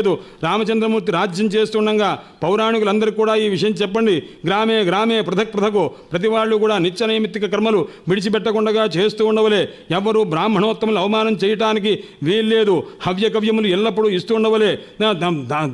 లేదు. రామచంద్రమూర్తి రాజ్యం చేస్తుండగా పౌరాణికులందరికీ కూడా ఈ విషయం చెప్పండి. గ్రామే గ్రామే పృథక్ పృథకు. ప్రతి వాళ్ళు కూడా నిత్య నైమిత్తిక కర్మలు విడిచిపెట్టకుండా చేస్తూ ఉండవలే. ఎవరు బ్రాహ్మణోత్తములు అవమానం చేయటానికి వీల్లేదు. హవ్య కవ్యములు ఎల్లప్పుడూ ఇస్తూ ఉండవలే.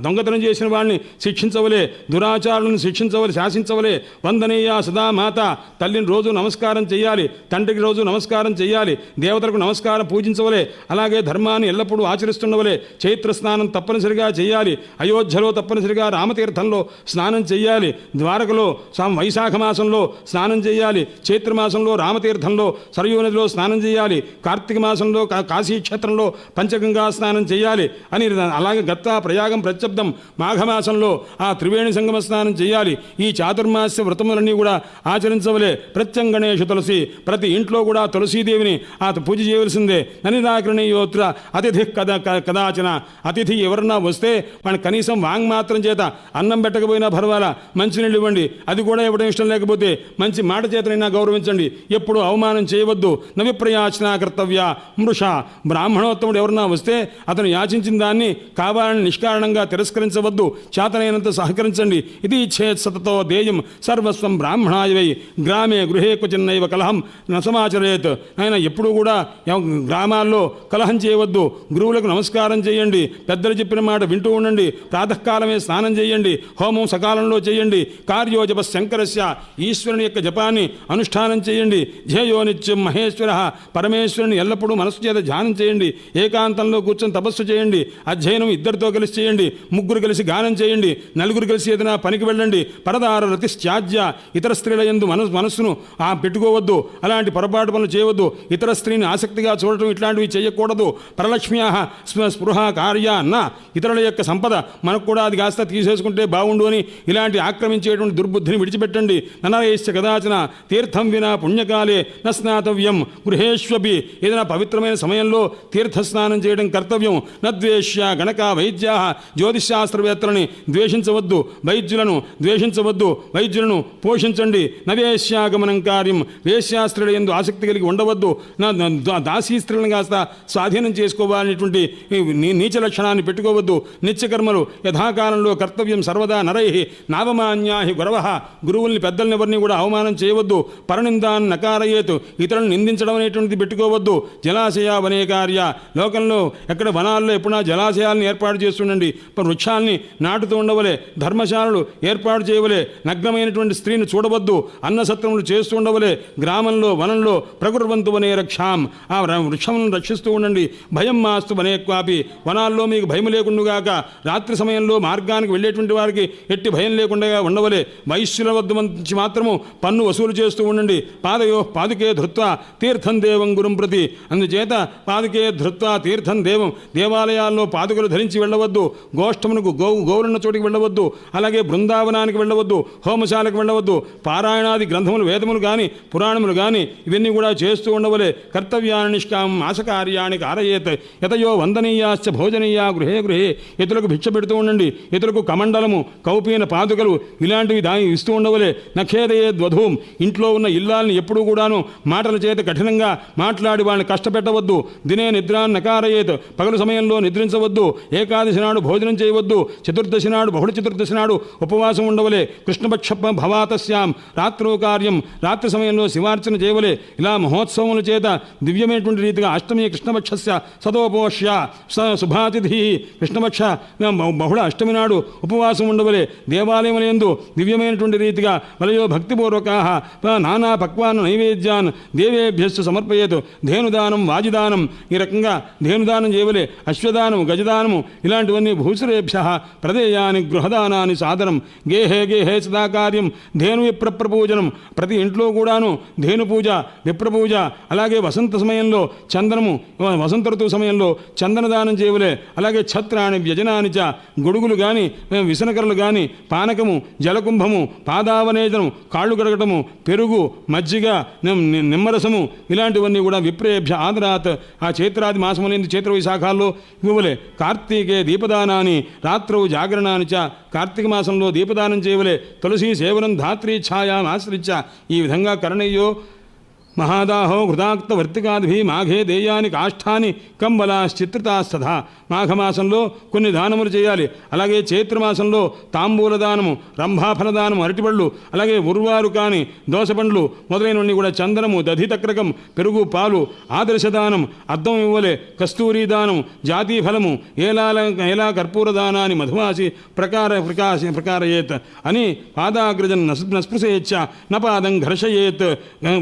దొంగతనం చేసిన వాడిని శిక్షించవలే. దురాచారులను శిక్షించవలే శాసించవలే. వందనీయ సదా మాత తల్లిని రోజు నమస్కారం చేయాలి తండ్రికి రోజు నమస్కారం చేయాలి దేవతలకు నమస్కారం పూజించవలే. అలాగే ధర్మాన్ని ఎల్లప్పుడూ ఆచరిస్తుండవలే. చైత్ర స్నానం తప్పనిసరిగా చేయాలి అయోధ్యలో తప్పనిసరిగా రామతీర్థంలో స్నానం చేయాలి ద్వారకలో సం- వైశాఖ మాసంలో స్నానం చేయాలి చైత్రమాసంలో రామతీర్థంలో సరయూ నదిలో స్నానం చేయాలి కార్తీక మాసంలో కాశీక్షేత్రంలో కాశీ క్షేత్రంలో పంచగంగా స్నానం చేయాలి అని అలాగే గత్తా ప్రయాగం ప్రత్యబ్దం మాఘమాసంలో ఆ త్రివేణి సంగమ స్నానం చేయాలి ఈ చాతుర్మాస్య వ్రతములన్నీ కూడా ఆచరించవలే. ప్రత్యంగణేషు తులసి ప్రతి ఇంట్లో కూడా తులసీదేవిని ఆ పూజ చేయవలసిందే. ననిదాకరణీయోత్ర అతిథి కదా కదాచిన కదాచన అతిథి ఎవరన్నా వస్తే మన కనీసం వాంగ్ మాత్రం చేత అన్నం పెట్టకపోయినా పర్వాలా? మంచినీళ్ళు ఇవ్వండి. అది కూడా ఇవ్వడం ఇష్టం లేకపోతే మంచి మాట చేతనైనా గౌరవించండి. ఎప్పుడు అవమానం చేయవద్దు. నవిప్రయాచన కర్తవ్య. మృష. బ్రాహ్మణోత్తముడు ఎవరన్నా వస్తే అతను యాచించిన దాన్ని కావాలని నిష్కారణంగా తిరస్కరించవద్దు. చేతనైనంత సహకరించండి. ఇది ఇచ్చేత్ సతతో దేయం. సర్వస్వం బ్రాహ్మణాయవై. గ్రామే గృహే క్వచిన్నైవ కలహం. న సమాచరేత్. ఆయన ఎప్పుడూ కూడా గ్రామాల్లో కలహం చేయవద్దు. గురువులకు నమస్కారం చేయండి. పెద్దలు చెప్పిన మాట వింటూ ఉండండి. ప్రాతకాలమే స్నానం చేయండి. హోమం సకాలంలో చేయండి. కార్యోజప శంకరస్య ఈశ్వరుని యొక్క జపాన్ని అనుష్ఠానం చేయండి. ధ్యేయో నిత్యం మహేశ్వర. పరమేశ్వరుని ఎల్లప్పుడూ మనసు చేత ధ్యానం చేయండి. ఏకాంతంలో కూర్చొని తపస్సు చేయండి. అధ్యయనం ఇద్దరితో కలిసి చేయండి. ముగ్గురు కలిసి గానం చేయండి. నలుగురు కలిసి ఏదైనా పనికి వెళ్ళండి. పరదార రతిశ్చాజ్య ఇతర స్త్రీల ఎందు మనసు మనస్సును ఆ పెట్టుకోవద్దు. అలాంటి పొరపాటు పనులు చేయవద్దు. ఇతర స్త్రీని ఆసక్తిగా చూడటం ఇట్లాంటివి చేయకూడదు. పరలక్ష్మ్యా స్పృహ కార్య అన్న ఇతరుల యొక్క సంపద మనకు కూడా అది కాస్త తీసేసుకుంటే బాగుండు అని ఇలాంటి ఆక్రమించేటువంటి దుర్బుద్ధిని విడిచిపెట్టండి. ననరేశ్చ కదాచన తీర్థం వినా పుణ్యకాలే న స్నాతవ్యం గృహేష్వపి ఏదైనా పవిత్రమైన సమయంలో తీర్థస్నానం చేయడం కర్తవ్యం. నద్వేష్య గణక వైద్యా జ్యోతిశాస్త్రవేత్తలని ద్వేషించవద్దు. వైద్యులను ద్వేషించవద్దు. వైద్యులను పోషించండి. నవేశ్యాగమనం కార్యం వేశ్యాస్త్రుల ఎందు ఆసక్తి కలిగి ఉండవద్దు. నా దాసీ స్త్రీలను కాస్త స్వాధీనం చేసుకోవాలనేటువంటి నీ- నీచ లక్షణాన్ని పెట్టుకోవద్దు. నిత్యకర్మలు యథాకాలంలో కర్తవ్యం సర్వదా నరై నావమాన్యాహి గురవ. గురువుల్ని పెద్దల్ని ఎవరిని కూడా అవమానం చేయవద్దు. పరనిందాన్ని నకారయేతు ఇతరులను నిందించడం అనేటువంటిది పెట్టుకోవద్దు. జలాశయ వనే కార్య. లోకంలో ఎక్కడ వనాల్లో ఎప్పుడైనా జలాశయాలను ఏర్పాటు చేస్తుండండి. వృక్షాల్ని నాటుతూ ఉండవలే. ధర్మశాలలు ఏర్పాటు చేయవలే. నగ్నమైనటువంటి స్త్రీని చూడవద్దు. అన్నసత్రములు చేస్తూ ఉండవలే. గ్రామంలో వనంలో ప్రకృతివంతు వనే రక్షాం. ఆ వృక్షములను రక్షిస్తూ ఉండండి. భయం మాస్తు వనే క్వాపి వనాల్లో మీకు భయం లేకుండా లేకుండాగాక రాత్రి సమయంలో మార్గానికి వెళ్ళేటువంటి వారికి ఎట్టి భయం లేకుండా ఉండవలే. వైశ్యుల వద్ద నుంచి మాత్రము పన్ను వసూలు చేస్తూ ఉండండి. పాదయో పాదుకే ధృత్వ తీర్థం దేవం గురుం ప్రతి. అందుచేత పాదుకే ధృత్వ తీర్థం దేవం దేవాలయాల్లో పాదుకలు ధరించి వెళ్ళవద్దు. గోష్ఠమునకు గో గోవులున్న చోటికి వెళ్ళవద్దు. అలాగే బృందావనానికి వెళ్ళవద్దు. హోమశాలకు వెళ్ళవద్దు. పారాయణాది గ్రంథములు వేదములు కానీ పురాణములు కానీ ఇవన్నీ కూడా చేస్తూ ఉండవలే. కర్తవ్యాన్ని నిష్కామం ఆశకార్యానికి ఆరయేత్. యతయో వందనీయాశ్చ భోజనీయా గృహే గృహే. ఇతరులకు భిక్ష పెడుతూ ఉండండి. ఇతరులకు కమండలము కౌపీన పాదుకలు ఇలాంటివి దాని ఇస్తూ ఉండవలే. నఖేదయే ద్వధూం. ఇంట్లో ఉన్న ఇల్లాల్ని ఎప్పుడూ కూడాను మాటల చేత కఠినంగా మాట్లాడి వాళ్ళని కష్టపెట్టవద్దు. దినే నిద్రా నకారయేత్. పగలు సమయంలో నిద్రించవద్దు. ఏకాదశి నాడు భోజనం చేయవద్దు. చతుర్దశి నాడు బహుళ చతుర్దశి నాడు ఉపవాసం ఉండవలే. కృష్ణపక్ష భవాతస్యాం. రాత్రో కార్యం. రాత్రి సమయంలో శివార్చన చేయవలే. ఇలా మహోత్సవముల చేత దివ్యమైనటువంటి రీతిగా అష్టమి కృష్ణపక్షస్య సదోపోష్య స శుభాతిథి కృష్ణపక్ష. బహుళ అష్టమి నాడు ఉపవాసం ఉండవలే. దేవాలయములందు దివ్యమైనటువంటి రీతిగా వలయో భక్తిపూర్వక నానా పక్వాన్ నైవేద్యాన్ దేవేభ్యస్సు సమర్పయేతు. ధేనుదానం వాజిదానం ఈ రకంగా ధేనుదానం చేయవలే. అశ్వదానం గజదానము ఇలాంటివన్నీ భూసురేభ్య ప్రదేయాని గృహదానాన్ని సాధనం. గేహే గేహే సదాకార్యం. ధేను విప్రప్రపూజనం. ప్రతి ఇంట్లో కూడాను ధేను పూజ విప్రపూజ. అలాగే వసంత సమయంలో చందనము వసంత ఋతువు సమయంలో చందనదానం చేయవలే. అలాగే ఛత్రాన్ని వ్యజనాని చ గొడుగులు కానీ విసనకరలు కానీ పానకము జలకుంభము పాదావనేదనం కాళ్ళు కడగటము పెరుగు మజ్జిగ నిమ్- ని- నిమ్మరసము ఇలాంటివన్నీ కూడా విప్రేభ్య ఆదరాత్ ఆ చైత్రాది మాసములందు చైత్ర విశాఖాల్లో. ఇవ్వలే కార్తీకే దీపదానాన్ని రాత్రవు జాగరణాన్ని చ కార్తీక మాసంలో దీపదానం చేయవలే తులసి సేవనం ధాత్రి ఛాయాం ఆశ్రిత్య ఈ విధంగా కరణయ్యో మహాదాహో హృదాక్త మాఘే దేయాని కాష్టాని కంబలాశ్చిత్రితాస్తథా. మాఘమాసంలో కొన్ని దానములు చేయాలి. అలాగే చైత్రమాసంలో తాంబూల దానము రంభాఫల దానము అరటిపళ్ళు అలాగే ఉర్వారు కాని దోసపండ్లు మొదలైనవన్నీ కూడా చందనము దధితక్రకం పెరుగు పాలు ఆదర్శ దానం అద్దం ఇవ్వలే కస్తూరి దానం జాతీ ఫలము ఏలాల ఏలా కర్పూర దానాన్ని మధుమాసి ప్రకార ప్రకాశ ప్రకారయేత్ అని పాదాగ్రజన్ నస్ నస్పృశేచ్ఛ నపాదం ఘర్షయేత్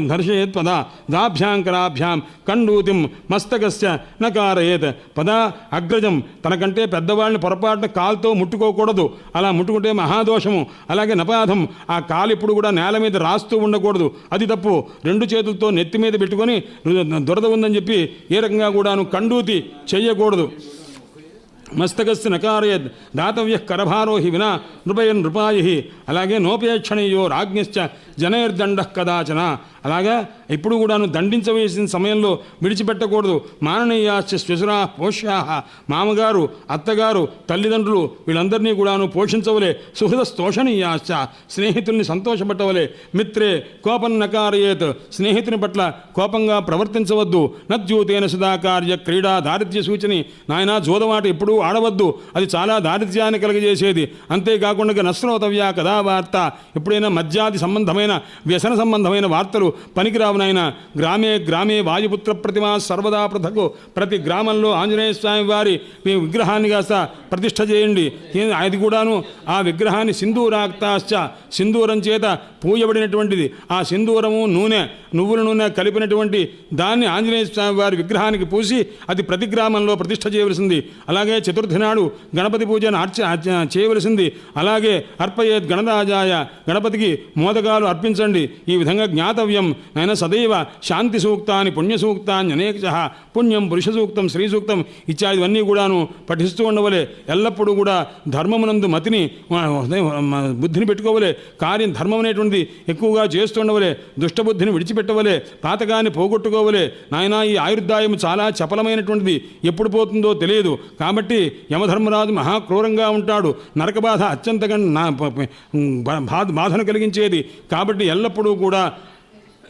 ఘర్షయేత్ పద. దాభ్యాం కరాభ్యాం కండూతిం మస్తకస్య నకారయేత్. పద. అగ్రజం తనకంటే పెద్దవాళ్ళని పొరపాటున కాలుతో ముట్టుకోకూడదు. అలా ముట్టుకుంటే మహాదోషము. అలాగే నపాధం. ఆ కాలు ఇప్పుడు కూడా నేల మీద రాస్తూ ఉండకూడదు. అది తప్పు. రెండు చేతులతో నెత్తి మీద పెట్టుకొని దురద ఉందని చెప్పి ఏ రకంగా కూడాను కండూతి చెయ్యకూడదు. మస్తకస్య నకారయద్ దాతవ్య కరభారోహి వినా నృపయ నృపాయి అలాగే నోపేక్షణీయో రాజ్ఞశ్చ జనైర్దండ కదాచన. అలాగా ఎప్పుడు కూడాను దండించవేసిన సమయంలో విడిచిపెట్టకూడదు. మాననీయాశ్చ శ్వశురా పోష్యాహ. మామగారు అత్తగారు తల్లిదండ్రులు వీళ్ళందరినీ కూడాను పోషించవలే. సుహృద స్తోషణీయాశ్చ స్నేహితుల్ని సంతోషపెట్టవలే. మిత్రే కోపం నకారయేత్. స్నేహితుని పట్ల కోపంగా ప్రవర్తించవద్దు. నద్యూతేన సదాకార్య క్రీడా దారిద్ర్య సూచని. నాయన జోదమాట ఎప్పుడూ ఆడవద్దు. అది చాలా దారిద్ర్యాన్ని కలగజేసేది. అంతేకాకుండా నశ్రోతవ్య కదా వార్త ఎప్పుడైనా మద్యాది సంబంధమైన వ్యసన సంబంధమైన వార్తలు పనికిరావు నాయన. గ్రామే గ్రామే వాయుపుత్ర ప్రతిమ సర్వదా పృథకు. ప్రతి గ్రామంలో ఆంజనేయ స్వామి వారి మీ విగ్రహాన్ని కాస్త ప్రతిష్ఠ చేయండి. అది కూడాను ఆ విగ్రహాన్ని సింధూరాక్తాశ్చ సింధూరం చేత పూయబడినటువంటిది. ఆ సింధూరము నూనె నువ్వుల నూనె కలిపినటువంటి దాన్ని ఆంజనేయ స్వామి వారి విగ్రహానికి పూసి అది ప్రతి గ్రామంలో ప్రతిష్ట చేయవలసింది. అలాగే చతుర్థి నాడు గణపతి పూజను అర్చ అర్చ- చేయవలసింది. అలాగే అర్పయేత్ గణరాజాయ గణపతికి మోదకాలు అర్పించండి. ఈ విధంగా జ్ఞాతవ్యం నాయన సదైవ శాంతి సూక్తాన్ని పుణ్య సూక్తాన్ని అనేక పుణ్యం పురుష సూక్తం స్త్రీ సూక్తం ఇత్యాదివన్నీ కూడాను పఠిస్తూ ఉండవలే. ఎల్లప్పుడూ కూడా ధర్మమునందు మతిని బుద్ధిని పెట్టుకోవలే. కార్యం ధర్మం అనేటువంటిది ఎక్కువగా చేస్తుండవలే దుష్టబుద్ధిని విడిచిపెట్టవలే. పాతకాన్ని పోగొట్టుకోవలే. నాయనా ఈ ఆయుర్దాయం చాలా చపలమైనటువంటిది. ఎప్పుడు పోతుందో తెలియదు. కాబట్టి యమధర్మరాజు మహాక్రూరంగా ఉంటాడు. నరక బాధ అత్యంతగా నా బాధ బాధను కలిగించేది. కాబట్టి ఎల్లప్పుడూ కూడా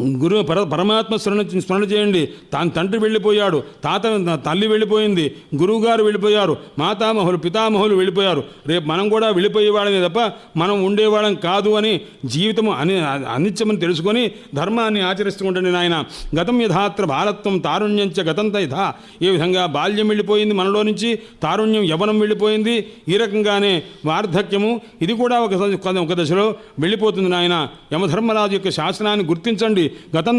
గురు పర పరమాత్మ స్మరణ స్మరణ చేయండి. తాను తండ్రి వెళ్ళిపోయాడు. తాత తల్లి వెళ్ళిపోయింది. గురువుగారు వెళ్ళిపోయారు. మాతామహులు పితామహులు వెళ్ళిపోయారు. రేపు మనం కూడా వెళ్ళిపోయేవాళ్ళమే తప్ప మనం ఉండేవాళ్ళం కాదు అని జీవితం అని అనిత్యమని తెలుసుకొని ధర్మాన్ని ఆచరిస్తూ ఉండండి నాయన. గతం యథాత్ర బాలత్వం తారుణ్యంచ గతంత యథా. ఏ విధంగా బాల్యం వెళ్ళిపోయింది మనలో నుంచి తారుణ్యం యవనం వెళ్ళిపోయింది. ఈ రకంగానే వార్ధక్యము ఇది కూడా ఒక ఒక దశలో వెళ్ళిపోతుంది నాయన. యమధర్మరాజు యొక్క శాసనాన్ని గుర్తించండి. గతం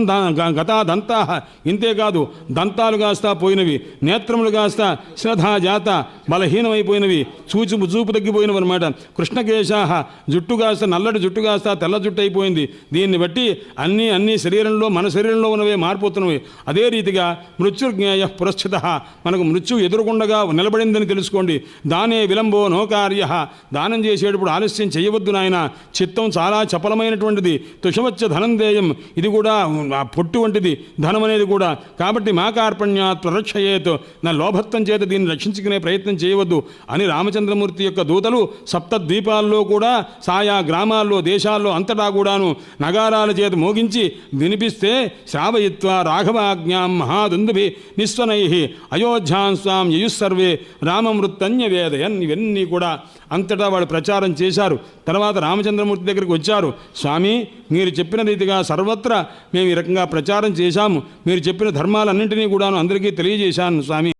గతాదంతా ఇంతేకాదు దంతాలు కాస్తా పోయినవి నేత్రములు కాస్త శ్రద్ధ జాత బలహీనమైపోయినవి చూచు చూపు తగ్గిపోయినవి అనమాట కృష్ణకేశాహ జుట్టు కాస్త నల్లటి జుట్టు కాస్త తెల్ల జుట్టు అయిపోయింది. దీన్ని బట్టి అన్నీ అన్ని శరీరంలో మన శరీరంలో ఉన్నవే మారిపోతున్నవి. అదే రీతిగా మృత్యుర్జ్ఞేయ పురస్థిత మనకు మృత్యు ఎదురుకుండగా నిలబడిందని తెలుసుకోండి. దానే విలంబో నోకార్య దానం చేసేటప్పుడు ఆలస్యం చేయవద్దు నాయన. చిత్తం చాలా చపలమైనటువంటిది. తుషవచ్చ ధనందేయం ఇది కూడా ఆ పొట్టు వంటిది ధనం అనేది కూడా. కాబట్టి మా కార్పణ్యాత్ ప్రరక్షయేత్ నా లోభత్వం చేత దీన్ని రక్షించుకునే ప్రయత్నం చేయవద్దు అని రామచంద్రమూర్తి యొక్క దూతలు సప్త ద్వీపాల్లో కూడా సాయా గ్రామాల్లో దేశాల్లో అంతటా కూడాను నగారాల చేత మోగించి వినిపిస్తే శ్రావయిత్వ రాఘవాజ్ఞాం మహాదుందుభి నిస్వనై అయోధ్యాం స్వాం యయుస్సర్వే రామమృత్తన్య వేదయన్ ఇవన్నీ కూడా అంతటా వాళ్ళు ప్రచారం చేశారు. తర్వాత రామచంద్రమూర్తి దగ్గరికి వచ్చారు. స్వామి మీరు చెప్పిన రీతిగా సర్వత్రా మేము ఈ రకంగా ప్రచారం చేశాము. మీరు చెప్పిన ధర్మాలన్నింటినీ కూడాను అందరికీ తెలియజేశాను స్వామి.